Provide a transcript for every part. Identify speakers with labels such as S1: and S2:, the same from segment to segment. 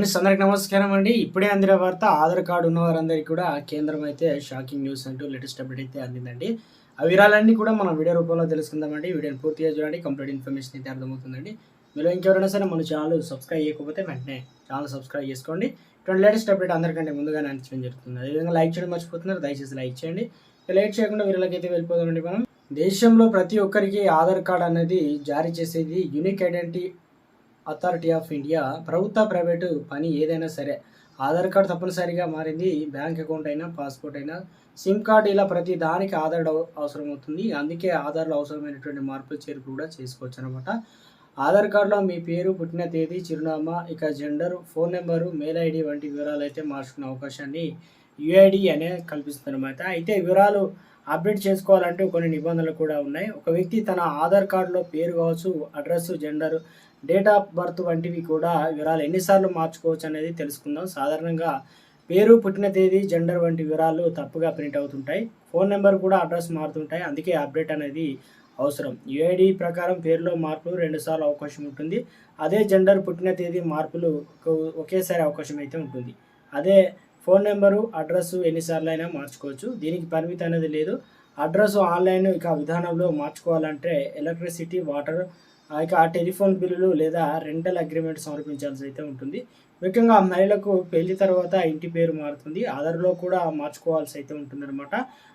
S1: Friends అందరికి నమస్కారం అండి. ఇప్పుడే అందిన వార్త ఆధార్ కార్డు ఉన్న వారందరికీ కూడా కేంద్రం అయితే షాకింగ్ న్యూస్ అంటూ లేటెస్ట్ అప్డేట్ అయితే అందిందండి. ఆ వివరాలన్నీ కూడా మనం వీడియో రూపంలో తెలుసుకుందామండి. వీడియోని పూర్తిగా చూడండి కంప్లీట్ ఇన్ఫర్మేషన్ అయితే అర్థమవుతుందండి. మీరు ఇంకెవరైనా సరే మన ఛానల్ సబ్స్క్రైబ్ చేయకపోతే వెంటనే ఛానల్ సబ్స్క్రైబ్ చేసుకోండి. ఇటువంటి లేటెస్ట్ అప్డేట్ అందరికంటే ముందుగానే అందించడం జరుగుతుంది. అదేవిధంగా లైక్ చేయడం మర్చిపోతున్నారు దయచేసి లైక్ చేయండి. ఇక లేట్ చేయకుండా వీళ్ళకి అయితే వెళ్ళిపోదామండి మనం. దేశంలో ప్రతి ఒక్కరికి ఆధార్ కార్డ్ అనేది జారీ చేసేది unique identity authority of India ప్రభుత్వ ప్రైవేటు పని ఏదైనా సరే ఆధార్ కార్డు తప్పనిసరిగా మారింది బ్యాంక్ అకౌంట్ అయినా పాస్పోర్ట్ అయినా సిమ్ కార్డు ఇలా ప్రతి దానికి ఆధార్ అవసరం అవుతుంది. అందుకే ఆధార్లో అవసరమైనటువంటి మార్పులు చేర్పులు కూడా చేసుకోవచ్చు అనమాట ఆధార్ కార్డులో మీ పేరు పుట్టిన తేదీ చిరునామా ఇక gender phone number mail ID వంటి వివరాలు అయితే మార్చుకునే అవకాశాన్ని యుఐడి అనే కల్పిస్తుంది అనమాట అయితే వివరాలు అప్డేట్ చేసుకోవాలంటే కొన్ని నిబంధనలు కూడా ఉన్నాయి. ఒక వ్యక్తి తన ఆధార్ కార్డులో పేరు కావచ్చు address gender date of birth వంటివి కూడా వివరాలు ఎన్నిసార్లు మార్చుకోవచ్చు అనేది తెలుసుకుందాం. సాధారణంగా పేరు పుట్టిన తేదీ జెండర్ వంటి వివరాలు తప్పుగా ప్రింట్ అవుతుంటాయి. ఫోన్ నెంబర్ కూడా అడ్రస్ మారుతుంటాయి. అందుకే అప్డేట్ అనేది అవసరం. యుఐడి ప్రకారం పేరులో మార్పులు రెండుసార్లు అవకాశం ఉంటుంది. అదే జెండర్ పుట్టిన తేదీ మార్పులు ఒకేసారి అవకాశం అయితే ఉంటుంది. అదే ఫోన్ నెంబరు అడ్రస్ ఎన్నిసార్లు అయినా మార్చుకోవచ్చు. దీనికి పరిమితి అనేది లేదు. అడ్రస్ ఆన్లైన్ ఇక విధానంలో మార్చుకోవాలంటే ఎలక్ట్రిసిటీ వాటర్ ఇక ఆ టెలిఫోన్ బిల్లులు లేదా రెంటల్ అగ్రిమెంట్ సమర్పించాల్సి అయితే ఉంటుంది. ముఖ్యంగా మహిళలకు పెళ్ళి తర్వాత ఇంటి పేరు మారుతుంది. ఆధార్లో కూడా మార్చుకోవాల్సి అయితే ఉంటుందన్నమాట.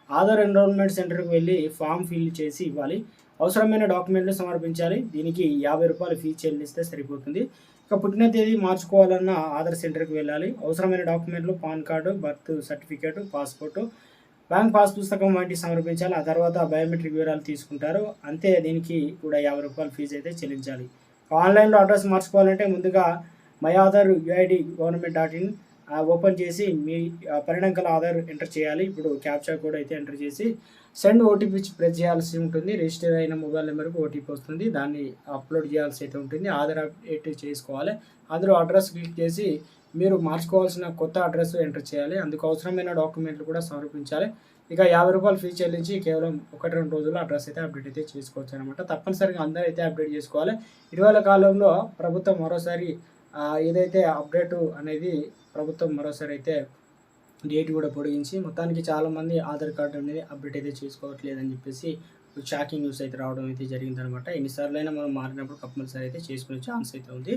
S1: ఆధార్ ఎన్రోల్మెంట్ సెంటర్కి వెళ్ళి ఫామ్ ఫిల్ చేసి ఇవ్వాలి. అవసరమైన డాక్యుమెంట్లు సమర్పించాలి. దీనికి యాభై రూపాయలు ఫీజు చెల్లిస్తే సరిపోతుంది. ఇక పుట్టిన తేదీ మార్చుకోవాలన్న ఆధార్ సెంటర్కి వెళ్ళాలి. అవసరమైన డాక్యుమెంట్లు PAN card birth certificate passport bank pass పుస్తకం వంటి సమర్పించాలి. ఆ తర్వాత బయోమెట్రిక్ వివరాలు తీసుకుంటారు. అంతే దీనికి కూడా యాభై రూపాయలు ఫీజు అయితే చెల్లించాలి. ఆన్లైన్లో అడ్రస్ మార్చుకోవాలంటే ముందుగా my Aadhaar UID government dot in open చేసి మీ ఆ, పరిణాంకాల ఆధార్ ఎంటర్ చేయాలి. ఇప్పుడు క్యాప్చా కోడ్ అయితే ఎంటర్ చేసి సెండ్ ఓటీపీ ప్రెస్ చేయాల్సి ఉంటుంది. రిజిస్టర్ అయిన మొబైల్ నెంబర్కి ఓటీపీ వస్తుంది. దాన్ని అప్లోడ్ చేయాల్సి అయితే ఉంటుంది. ఆధార్ అప్డేట్ చేసుకోవాలి. అందులో అడ్రస్ క్లిక్ చేసి మీరు మార్చుకోవాల్సిన కొత్త అడ్రస్ ఎంటర్ చేయాలి. అందుకు అవసరమైన డాక్యుమెంట్లు కూడా సమర్పించాలి. ఇక యాభై రూపాయలు ఫీజు చెల్లించి కేవలం ఒకటి రెండు రోజుల్లో అడ్రస్ అయితే అప్డేట్ అయితే చేసుకోవచ్చు అనమాట తప్పనిసరిగా అందరూ అయితే అప్డేట్ చేసుకోవాలి. ఇటీవల కాలంలో ప్రభుత్వం మరోసారి ఏదైతే అప్డేటు అనేది ప్రభుత్వం మరోసారి అయితే డేట్ కూడా పొడిగించి మొత్తానికి చాలామంది ఆధార్ కార్డు అనేది అప్డేట్ అయితే చేసుకోవట్లేదని చెప్పేసి షాకింగ్ న్యూస్ అయితే రావడం అయితే జరిగిందనమాట. ఎన్నిసార్లు అయినా మనం మారినప్పుడు కంపల్సరీ అయితే చేసుకునే ఛాన్స్ అయితే ఉంది.